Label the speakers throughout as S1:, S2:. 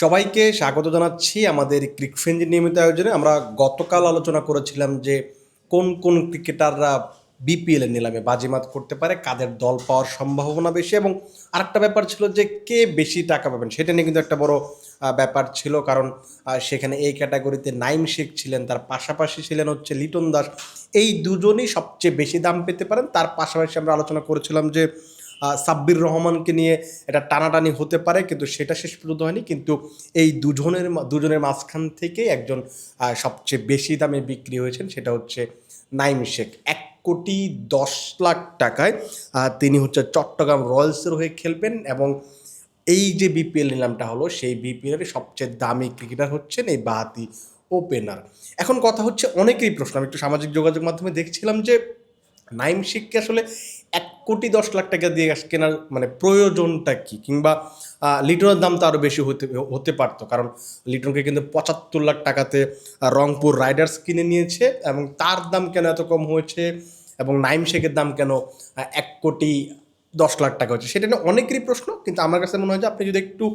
S1: সবাইকে স্বাগত জানাচ্ছি আমাদের ক্রিকফেঞ্জ নিয়মিত আয়োজনে। আমরা গতকাল আলোচনা করেছিলাম যে কোন কোন ক্রিকেটাররা বিপিএল এর নিলামে বাজিমাত করতে পারে, কাদের দল পাওয়ার সম্ভাবনা বেশি এবং আরেকটা ব্যাপার ছিল যে কে বেশি টাকা পাবেন, সেটা নিয়ে কিন্তু একটা বড় ব্যাপার ছিল কারণ সেখানে এই ক্যাটাগরিতে নাইম শেখ ছিলেন, তার পাশাপাশি ছিলেন হচ্ছে লিটন দাস। এই দুজনই সবচেয়ে বেশি দাম পেতে পারেন, তার পাশাপাশি আমরা আলোচনা করেছিলাম যে সাব্বির রহমানকে নিয়ে এটা টানাটানি হতে পারে, কিন্তু সেটা শেষ পর্যন্ত হয়নি। কিন্তু এই দুজনের দুজনের মাঝখান থেকে একজন সবচেয়ে বেশি দামে বিক্রি হয়েছেন, সেটা হচ্ছে নাইম শেখ। এক কোটি দশ লাখ টাকায় তিনি হচ্ছে চট্টগ্রাম রয়্যালসের হয়ে খেলবেন এবং এই যে বিপিএল নিলামটা হলো, সেই বিপিএলের সবচেয়ে দামি ক্রিকেটার হচ্ছেন এই বাহাতি ওপেনার। এখন কথা হচ্ছে অনেকেই প্রশ্ন, আমি একটু সামাজিক যোগাযোগ মাধ্যমে দেখছিলাম যে নাইম শেখকে আসলে এক কোটি দশ লাখ টাকা দিয়ে আস- কেনার মানে প্রয়োজনটা কি? কিংবা লিটনের দাম তো আরও বেশি হতে হতে পারতো। কারণ লিটনকে কিন্তু পঁচাত্তর লাখ টাকাতে রংপুর রাইডার্স কিনে নিয়েছে এবং তার দাম কেন এত কম হয়েছে? এবং নাইম শেখের দাম কেন এক কোটি দশ লাখ টাকা হচ্ছে সেটা নিয়ে অনেকেরই প্রশ্ন, কিন্তু আমার কাছে মনে হয় যে আপনি যদি একটু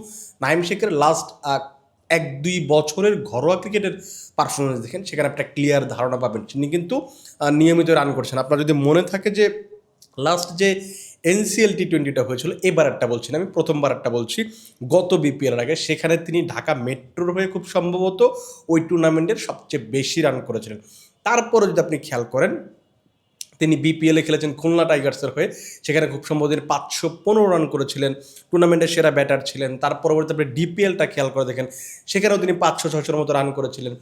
S1: নাইম শেখের লাস্ট এক দুই বছরের ঘরোয়া ক্রিকেটের পারফরমেন্স দেখেন, সেখানে একটা ক্লিয়ার ধারণা পাবেন। তিনি কিন্তু নিয়মিত রান করছেন। আপনার যদি মনে থাকে যে লাস্ট যে এনসিএল টি টোয়েন্টিটা হয়েছিল এবার একটা বলছি না, আমি প্রথমবার একটা বলছি। গত বিপিএল আগে সেখানে তিনি ঢাকা মেট্রোর হয়ে খুব সম্ভবত ওই টুর্নামেন্টের সবচেয়ে বেশি রান করেছিলেন। তারপরে যদি আপনি খেয়াল করেন তিনি বিপিএলে খেলেছেন খুলনা টাইগার্সের হয়ে সেখানে খুব সম্ভবত তিনি পাঁচশো পনেরো রান করেছিলেন। টুর্নামেন্টের সেরা ব্যাটার ছিলেন। তার পরবর্তী আপনি ডিপিএলটা খেয়াল করে দেখেন সেখানেও তিনি পাঁচশো ছশোর মতো রান করেছিলেন।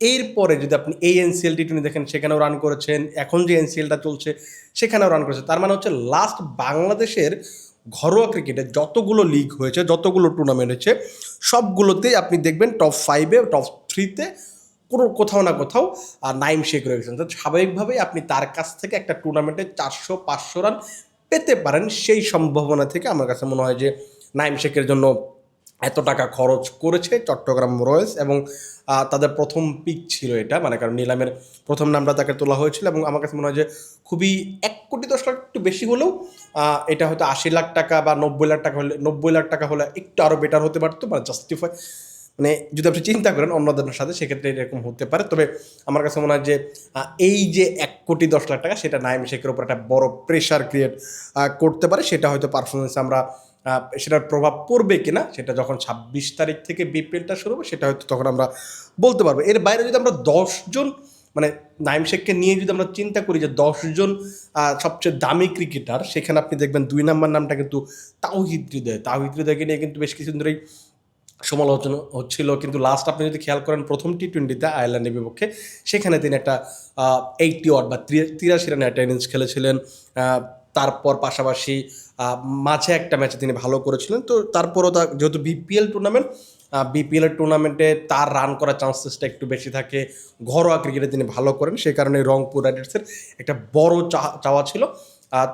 S1: এরপরে যদি আপনি এই এনসিএল টি টোয়েন্টি দেখেন, সেখানেও রান করেছেন, এখন যে এনসিএলটা চলছে, সেখানেও রান করেছে। তার মানে হচ্ছে লাস্ট বাংলাদেশের ঘরোয়া ক্রিকেটে যতগুলো লিগ হয়েছে, যতগুলো টুর্নামেন্ট হয়েছে, সবগুলোতেই আপনি দেখবেন টপ ফাইভে টপ থ্রিতে কোনো কোথাও না কোথাও নাইম শেখ রয়েছেন তো স্বাভাবিকভাবেই আপনি তার কাছ থেকে একটা টুর্নামেন্টে চারশো, পাঁচশো রান পেতে পারেন। সেই সম্ভাবনা থেকে আমার কাছে মনে হয় যে নাইম শেখের জন্য এত টাকা খরচ করেছে চট্টগ্রাম রয়্যালস এবং তাদের প্রথম পিক ছিল এটা। মানে কারণ নিলামের প্রথম নামটা তাকে তোলা হয়েছিল এবং আমার কাছে মনে হয় যে খুবই এক কোটি দশ লাখ একটু বেশি হলেও এটা হয়তো আশি লাখ টাকা বা নব্বই লাখ টাকা হলে, নব্বই লাখ টাকা হলে একটু আরও বেটার হতে পারতো মানে জাস্টিফাই মানে যদি আপনি চিন্তা করেন অন্যদের সাথে সেক্ষেত্রে এরকম হতে পারে। তবে আমার কাছে মনে হয় যে এই যে এক কোটি দশ লাখ টাকা সেটা নাইম শেখের উপর একটা বড় প্রেশার ক্রিয়েট করতে পারে। সেটা হয়তো পারফরমেন্স আমরা সেটার প্রভাব পড়বে কিনা, সেটা যখন ছাব্বিশ তারিখ থেকে বিপিএলটা শুরু হবে, সেটা হয়তো তখন আমরা বলতে পারব। এর বাইরে যদি আমরা দশজন মানে নাইম শেখকে নিয়ে যদি আমরা চিন্তা করি যে দশজন সবচেয়ে দামি ক্রিকেটার, সেখানে আপনি দেখবেন দুই নাম্বার নামটা কিন্তু তাওহিদ হৃদয়। তাওহিদ হৃদয়কে নিয়ে কিন্তু বেশ কিছুদিন ধরেই সমালোচনা হচ্ছিল। কিন্তু লাস্ট আপনি যদি খেয়াল করেন, প্রথম টি টোয়েন্টিতে আয়ারল্যান্ডের বিপক্ষে, সেখানে তিনি একটা এইটটি ওয়াট বা তিরাশি রানের ইনিংস খেলেছিলেন। তারপর পাশাপাশি মাঝে একটা ম্যাচে তিনি ভালো করেছিলেন। তো তারপরও তার যেহেতু বিপিএল টুর্নামেন্ট বিপিএল টুর্নামেন্টে তার রান করার চান্সেসটা একটু বেশি থাকে। ঘরোয়া ক্রিকেটে তিনি ভালো করেন সেই কারণে রংপুর রাইডার্সের একটা বড় চাওয়া ছিল।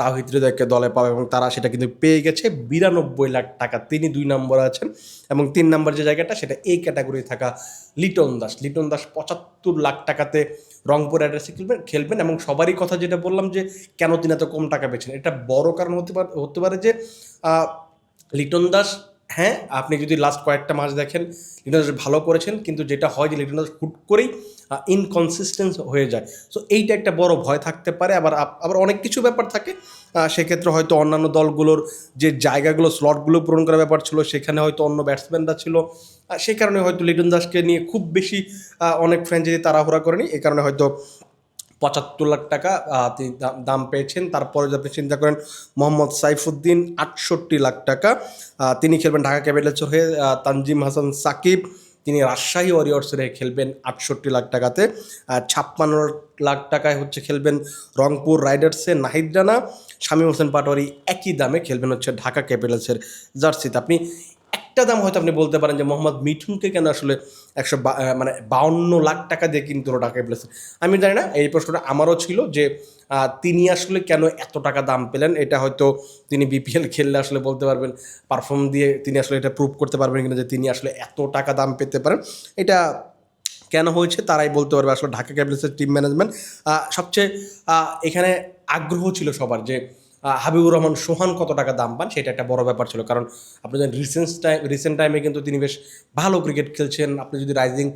S1: তাহিদ হৃদয়কে দলে পাবে এবং তারা সেটা কিন্তু পেয়ে গেছে বিরানব্বই লাখ টাকা। তিনি দুই নম্বরে আছেন এবং তিন নম্বর যে জায়গাটা, সেটা এই ক্যাটাগরি থাকা লিটন দাস। লিটন দাস পঁচাত্তর লাখ টাকাতে রংপুর অ্যাড্রেসে খেলবেন খেলবেন এবং সবারই কথা যেটা বললাম যে, কেন তিনি এত কম টাকা পেয়েছেন? এটা বড় কারণ হতে পারে হতে পারে যে লিটন দাস হ্যাঁ আপনি যদি লাস্ট কয়েকটা মাস দেখেন, লিটন দাস ভালো করেছেন, কিন্তু যেটা হয় যে লিটন দাস হুট করেই ইনকনসিস্টেন্স হয়ে যায়। সো এইটা একটা বড় ভয় থাকতে পারে, আবার আবার অনেক কিছু ব্যাপার থাকে। সেক্ষেত্রে হয়তো অন্যান্য দলগুলোর যে জায়গাগুলো স্লটগুলো পূরণ করার ব্যাপার ছিল, সেখানে হয়তো অন্য ব্যাটসম্যানরা ছিল। সেই কারণে হয়তো লিটন দাসকে নিয়ে খুব বেশি অনেক ফ্র্যাঞ্চাইজি তাড়াহুড়া করেনি। এই কারণে হয়তো পঁচাত্তর লাখ টাকা তিনি দাম- পেয়েছেন। তারপরে যদি আপনি চিন্তা করেন, মোহাম্মদ সাইফুদ্দিন আটষট্টি লাখ টাকা তিনি খেলবেন ঢাকা ক্যাপিটালসের হয়ে তানজিম হাসান সাকিব, তিনি রাজশাহী ওয়ারিয়র্সের হয়ে খেলবেন আটষট্টি লাখ টাকাতে। ছাপ্পান্ন লাখ টাকায় হচ্ছে খেলবেন রংপুর রাইডার্সে নাহিদ রানা। শামীম হোসেন পাটোয়ারি একই দামে খেলবেন হচ্ছে ঢাকা ক্যাপিটালসের জার্সিতে। আপনি একটা দাম হয়তো আপনি বলতে পারেন যে মোহাম্মদ মিঠুনকে কেন আসলে একশো মানে বাউন্ন লাখ টাকা দিয়ে কিন্তু হলো ঢাকা ক্যাপিটালসে আমি জানি না, এই প্রশ্নটা আমারও ছিল যে তিনি আসলে কেন এত টাকা দাম পেলেন? এটা হয়তো তিনি বিপিএল খেললে আসলে বলতে পারবেন পারফর্ম দিয়ে তিনি আসলে এটা প্রুভ করতে পারবেন কিনা যে তিনি আসলে এত টাকা দাম পেতে পারেন। এটা কেন হয়েছে তারাই বলতে পারবে, আসলে ঢাকা ক্যাপিটালসের টিম ম্যানেজমেন্ট সবচেয়ে এখানে আগ্রহ ছিল সবার যে হাবিবুর রহমান সোহান কত টাকা দাম পান? সেটা একটা বড় ব্যাপার ছিল। কারণ আপনি জানেন রিসেন্ট টাইম রিসেন্ট টাইমে কিন্তু তিনি বেশ ভালো ক্রিকেট খেলছেন। আপনি যদি রাইজিং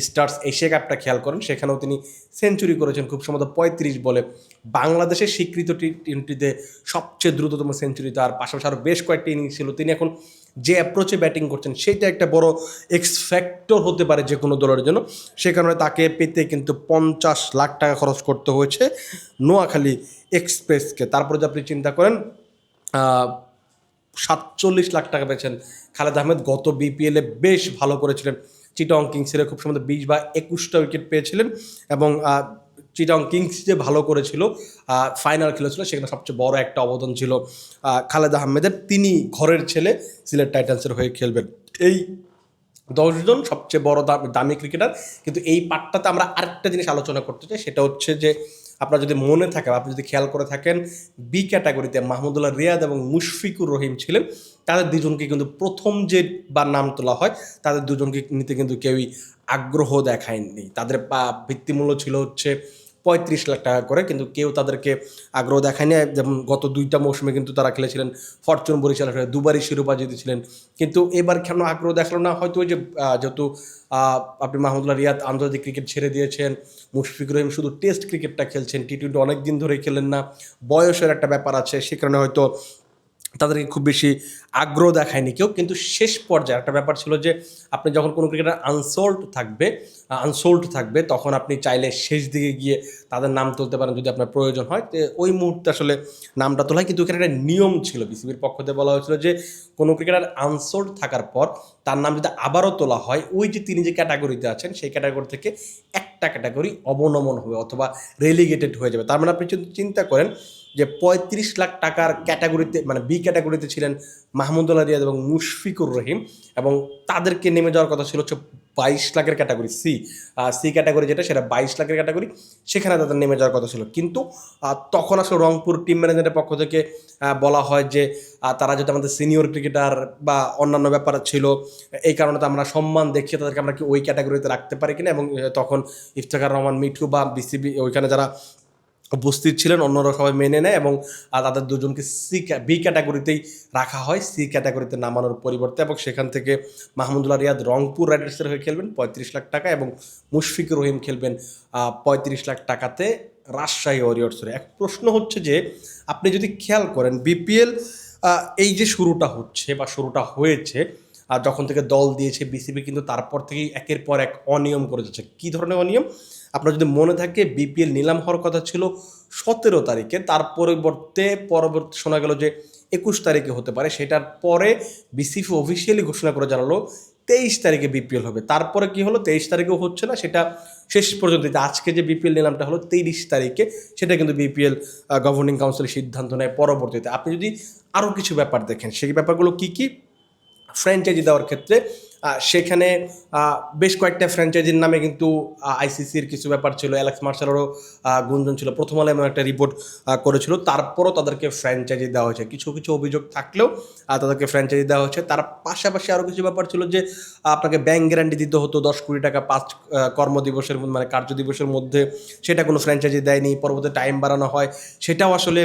S1: স্টার্স এশিয়া কাপটা খেয়াল করেন, সেখানেও তিনি সেঞ্চুরি করেছেন খুব সম্ভবত পঁয়ত্রিশ বলে। বাংলাদেশের স্বীকৃত টি টোয়েন্টিতে সবচেয়ে দ্রুততম সেঞ্চুরি তার। পাশাপাশি আরও বেশ কয়েকটি ইনিংস ছিল। তিনি এখন যে অ্যাপ্রোচে ব্যাটিং করছেন সেটা একটা বড় এক্স ফ্যাক্টর হতে পারে যে কোনো দলের জন্য। সে কারণে তাকে পেতে কিন্তু পঞ্চাশ লাখ টাকা খরচ করতে হয়েছে নোয়াখালী এক্সপ্রেসকে তারপরে যদি আপনি চিন্তা করেন সাতচল্লিশ লাখ টাকা পেয়েছেন খালেদ আহমেদ। গত বিপিএলে বেশ ভালো করেছিলেন। চিটং কিংসের খুব সম্ভবত বিশ বা একুশটা উইকেট পেয়েছিলেন এবং চিটং কিংস যে ভালো করেছিল ফাইনাল খেলেছিল, সেখানে সবচেয়ে বড় একটা অবদান ছিল খালেদ আহমেদের। তিনি ঘরের ছেলে সিলেট টাইটান্সের হয়ে খেলবেন। এই দশজন সবচেয়ে বড় দাম- দামি ক্রিকেটার। কিন্তু এই পার্টটাতে আমরা আরেকটা জিনিস আলোচনা করতে চাই, সেটা হচ্ছে যে, আপনার যদি মনে থাকে, আপনি যদি খেয়াল করে থাকেন বি ক্যাটাগরিতে মাহমুদুল্লাহ রিয়াদ এবং মুশফিকুর রহিম ছিলেন, তাদের দুজনকে কিন্তু প্রথম যে বা নাম তোলা হয়, তাদের দুজনকে নিতে কিন্তু কেউই আগ্রহ দেখায়নি। তাদের ভিত্তিমূল্য ছিল হচ্ছে পঁয়ত্রিশ লাখ টাকা করে, কিন্তু কেউ তাদেরকে আগ্রহ দেখায়নি যেমন গত দুইটা মৌসুমে কিন্তু তারা খেলেছিলেন ফরচুন বরিশাল দুবারই শিরোপা জিতেছিলেন। কিন্তু এবার কেন আগ্রহ দেখাল না? হয়তো ওই যে যেহেতু আপনি মাহমুদুল্লাহ রিয়াদ আন্তর্জাতিক ক্রিকেট ছেড়ে দিয়েছেন, মুশফিক রহিম শুধু টেস্ট ক্রিকেটটা খেলছেন, টি টোয়েন্টি অনেক দিন ধরেই খেলেন না, বয়সের একটা ব্যাপার আছে, সে কারণে হয়তো তাদেরকে খুব বেশি আগ্রহ দেখায়নি কেউ। কিন্তু শেষ পর্যায়ে একটা ব্যাপার ছিল যে, আপনি যখন কোনো ক্রিকেটার আনসোল্ড থাকবে আনসোল্ড থাকবে, তখন আপনি চাইলে শেষ দিকে গিয়ে তাদের নাম তুলতে পারেন যদি আপনার প্রয়োজন হয়। তো ওই মুহূর্তে আসলে নামটা তোলা হয়। কিন্তু এখানে একটা নিয়ম ছিল, বিসিবির পক্ষ থেকে বলা হয়েছিল যে, কোনো ক্রিকেটার আনসোল্ড থাকার পর তার নাম যদি আবারও তোলা হয়, ওই যে তিনি যে ক্যাটাগরিতে আছেন, সেই ক্যাটাগরি থেকে একটা ক্যাটাগরি অবনমন হবে অথবা রেলিগেটেড হয়ে যাবে। তার মানে আপনি যদি চিন্তা করেন যে পঁয়ত্রিশ লাখ টাকার ক্যাটাগরিতে মানে বি ক্যাটাগরিতে ছিলেন মাহমুদুল্লাহ রিয়াদ এবং মুশফিকুর রহিম এবং তাদেরকে নেমে যাওয়ার কথা ছিল হচ্ছে বাইশ লাখের ক্যাটাগরি সি সি ক্যাটাগরি যেটা, সেটা বাইশ লাখের ক্যাটাগরি। সেখানে তাদের নেমে যাওয়ার কথা ছিল। কিন্তু তখন আসলে রংপুর টিম ম্যানেজারের পক্ষ থেকে বলা হয় যে তারা যদি আমাদের সিনিয়র ক্রিকেটার বা অন্যান্য ব্যাপার ছিল, এই কারণে তো আমরা সম্মান দেখিয়ে তাদেরকে আমরা কি ওই ক্যাটাগরিতে রাখতে পারি কিনা এবং তখন ইফতেখার রহমান মিঠু বা বিসিবি ওইখানে যারা উপস্থিত ছিলেন, অন্যরা সবাই মেনে নেয় এবং তাদের দুজনকে সি বি ক্যাটাগরিতেই রাখা হয়। সি ক্যাটাগরিতে নামানোর পরিবর্তে এবং সেখান থেকে মাহমুদুল্লাহ রিয়াদ রংপুর রাইডার্সের হয়ে খেলবেন পঁয়ত্রিশ লাখ টাকা এবং মুশফিকুর রহিম খেলবেন পঁয়ত্রিশ লাখ টাকাতে রাজশাহী ওয়ারিয়র্সের এক প্রশ্ন হচ্ছে যে, আপনি যদি খেয়াল করেন বিপিএল এই যে শুরুটা হচ্ছে বা শুরুটা হয়েছে আর যখন থেকে দল দিয়েছে বিসিবি কিন্তু তারপর থেকেই একের পর এক অনিয়ম করে যাচ্ছে। কী ধরনের অনিয়ম? আপনার যদি মনে থাকে, বিপিএল নিলাম হওয়ার কথা ছিল সতেরো তারিখে, তার পরিবর্তে পরবর্তী শোনা গেল যে একুশ তারিখে হতে পারে, সেটার পরে বিসিবি অফিসিয়ালি ঘোষণা করে জানালো তেইশ তারিখে বিপিএল হবে। তারপরে কি হলো? তেইশ তারিখেও হচ্ছে না, সেটা শেষ পর্যন্ত। আজকে যে বিপিএল নিলামটা হলো তেইশ তারিখে, সেটা কিন্তু বিপিএল গভর্নিং কাউন্সিলের সিদ্ধান্ত নেয় পরবর্তীতে। আপনি যদি আরও কিছু ব্যাপার দেখেন, সেই ব্যাপারগুলো কী কী? ফ্র্যাঞ্চাইজি দেওয়ার ক্ষেত্রে সেখানে বেশ কয়েকটা ফ্র্যাঞ্চাইজির নামে কিন্তু আইসিসির কিছু ব্যাপার ছিল। অ্যালেক্স মার্শালেরও গুঞ্জন ছিল। প্রথম আলো এমন একটা রিপোর্ট করেছিল। তারপরও তাদেরকে ফ্র্যাঞ্চাইজি দেওয়া হয়েছে। কিছু কিছু অভিযোগ থাকলেও তাদেরকে ফ্র্যাঞ্চাইজি দেওয়া হয়েছে। তার পাশাপাশি আরও কিছু ব্যাপার ছিল যে, আপনাকে ব্যাংক গ্যারান্টি দিতে হতো দশ কোটি টাকা পাঁচ কর্মদিবসের মানে কার্য দিবসের মধ্যে। সেটা কোনো ফ্র্যাঞ্চাইজি দেয়নি। পরবর্তী টাইম বাড়ানো হয়। সেটাও আসলে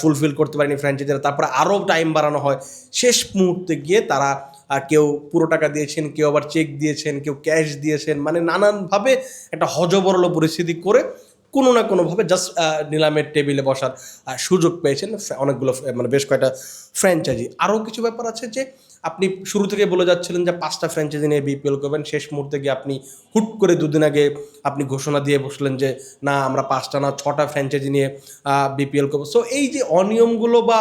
S1: ফুলফিল করতে পারেনি ফ্র্যাঞ্চাইজিরা তারপরে আরও টাইম বাড়ানো হয়। শেষ মুহূর্তে গিয়ে তারা আহ, কেউ পুরো টাকা দিয়েছেন কেউ আবার চেক দিয়েছেন কেউ ক্যাশ দিয়েছেন মানে নানানভাবে একটা হজবরল পরিস্থিতি করে কোনো না কোনোভাবে জাস্ট নিলামের টেবিলে বসার সুযোগ পেয়েছেন। অনেকগুলো মানে বেশ কয়েকটা ফ্র্যাঞ্চাইজি আরও কিছু ব্যাপার আছে যে আপনি শুরু থেকে বলে যাচ্ছিলেন যে পাঁচটা ফ্র্যাঞ্চাইজি নিয়ে বিপিএল করবেন। শেষ মুহূর্তে গিয়ে আপনি হুট করে দুদিন আগে আপনি ঘোষণা দিয়ে বসলেন যে না আমরা পাঁচটা না ছটা ফ্র্যাঞ্চাইজি নিয়ে বিপিএল করব। সো এই যে অনিয়মগুলো বা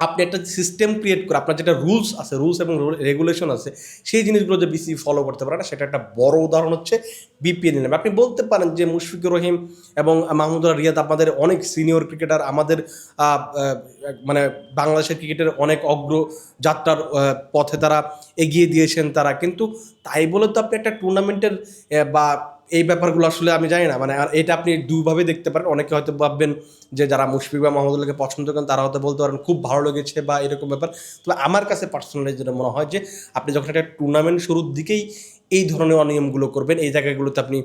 S1: আপনি একটা সিস্টেম ক্রিয়েট করে আপনার যেটা রুলস আছে রুলস এবং রেগুলেশন আছে সেই জিনিসগুলো যে বিসি ফলো করতে পারে না সেটা একটা বড় উদাহরণ হচ্ছে বিপিএল নিলাম আপনি বলতে পারেন যে মুশফিকুর রহিম এবং মাহমুদুল্লাহ রিয়াদ আমাদের অনেক সিনিয়র ক্রিকেটার আমাদের মানে বাংলাদেশের ক্রিকেটের অনেক অগ্রযাত্রার আহ, পথে তারা এগিয়ে দিয়েছেন তারা। কিন্তু তাই বলে তো আপনি একটা টুর্নামেন্টের বা এই ব্যাপারগুলো আসলে আমি জানি না। মানে আর এটা আপনি দুভাবে দেখতে পারেন। অনেকে হয়তো ভাববেন যে যারা মুশফিক বা মাহমুদুল্লাহকে পছন্দ করেন, তারা হয়তো বলতে পারেন, খুব ভালো লেগেছে বা এরকম ব্যাপার। তবে আমার কাছে পার্সোনালি যেটা মনে হয় যে, আপনি যখন একটা টুর্নামেন্ট শুরুর দিকেই এই ধরনের অনিয়মগুলো করবেন, এই জায়গাগুলোতে আপনি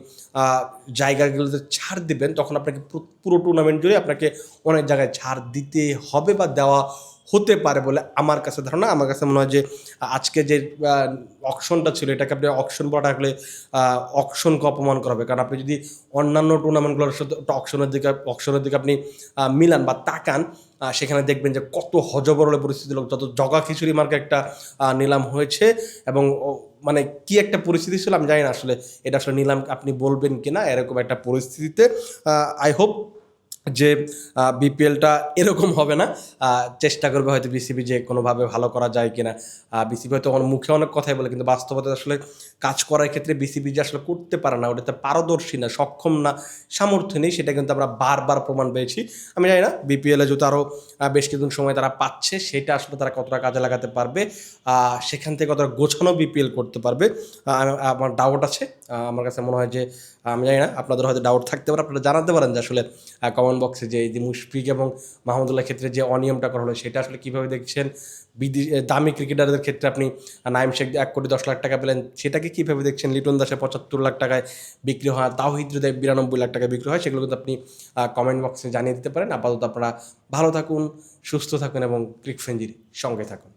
S1: জায়গাগুলোতে ছাড় দিবেন, তখন আপনাকে পুরো- টুর্নামেন্ট জুড়ে আপনাকে অনেক জায়গায় ছাড় দিতে হবে বা দেওয়া হতে পারে বলে আমার কাছে ধারণা। আমার কাছে মনে হয় যে, আজকে যে অকশনটা ছিল, এটাকে আপনি অকশন বলা থাকলে অকশনকে অপমান করা হবে। কারণ আপনি যদি অন্যান্য টুর্নামেন্টগুলোর সাথে অকশনের দিকে অকশনের দিকে আপনি মিলান বা তাকান সেখানে দেখবেন যে কত হজবরলে পরিস্থিতি লোক, যত জগা খিচুড়ি মার্কে একটা নিলাম হয়েছে এবং মানে কি একটা পরিস্থিতি ছিল আমি জানি না আসলে, এটা আসলে নিলাম আপনি বলবেন কি না এরকম একটা পরিস্থিতিতে আই হোপ যে বিপিএলটা এরকম হবে না। চেষ্টা করবে হয়তো বিসিবি যে কোনোভাবে ভালো করা যায় কি কিনা বিসিবি হয়তো মুখে অনেক কথাই বলে, কিন্তু বাস্তবতা আসলে কাজ করার ক্ষেত্রে বিসিবি যে আসলে করতে পারে না, ওটাতে পারদর্শী না, সক্ষম না, সামর্থ্য নেই, সেটা কিন্তু আমরা বারবার প্রমাণ পেয়েছি। আমি জানি না বিপিএলে যেহেতু আরও বেশ কিছুদিন সময় তারা পাচ্ছে, সেটা আসলে তারা কতটা কাজে লাগাতে পারবে। সেখান থেকে কতটা গোছানো বিপিএল করতে পারবে আমার ডাউট আছে। আমার কাছে মনে হয় যে আমি জানি না, আপনাদের হয়তো ডাউট থাকতে পারে, আপনারা জানাতে পারেন যে আসলে কমেন্ট বক্সে যে এই যে মুশফিক এবং মাহমুদুল্লাহ ক্ষেত্রে যে অনিয়মটা করা হলো, সেটা আসলে কীভাবে দেখছেন? বিদেশি দামি ক্রিকেটারদের ক্ষেত্রে আপনি নাইম শেখ এক কোটি দশ লাখ টাকা পেলেন, সেটাকে কীভাবে দেখছেন? লিটন দাসে পঁচাত্তর লাখ টাকায় বিক্রি হয়, তাওহিদ হৃদয় বিরানব্বই লাখ টাকায় বিক্রি হয়, সেগুলো কিন্তু আপনি কমেন্ট বক্সে জানিয়ে দিতে পারেন। আপাতত আপনারা ভালো থাকুন, সুস্থ থাকুন এবং ক্রিক ফ্রেঞ্জির সঙ্গে থাকুন।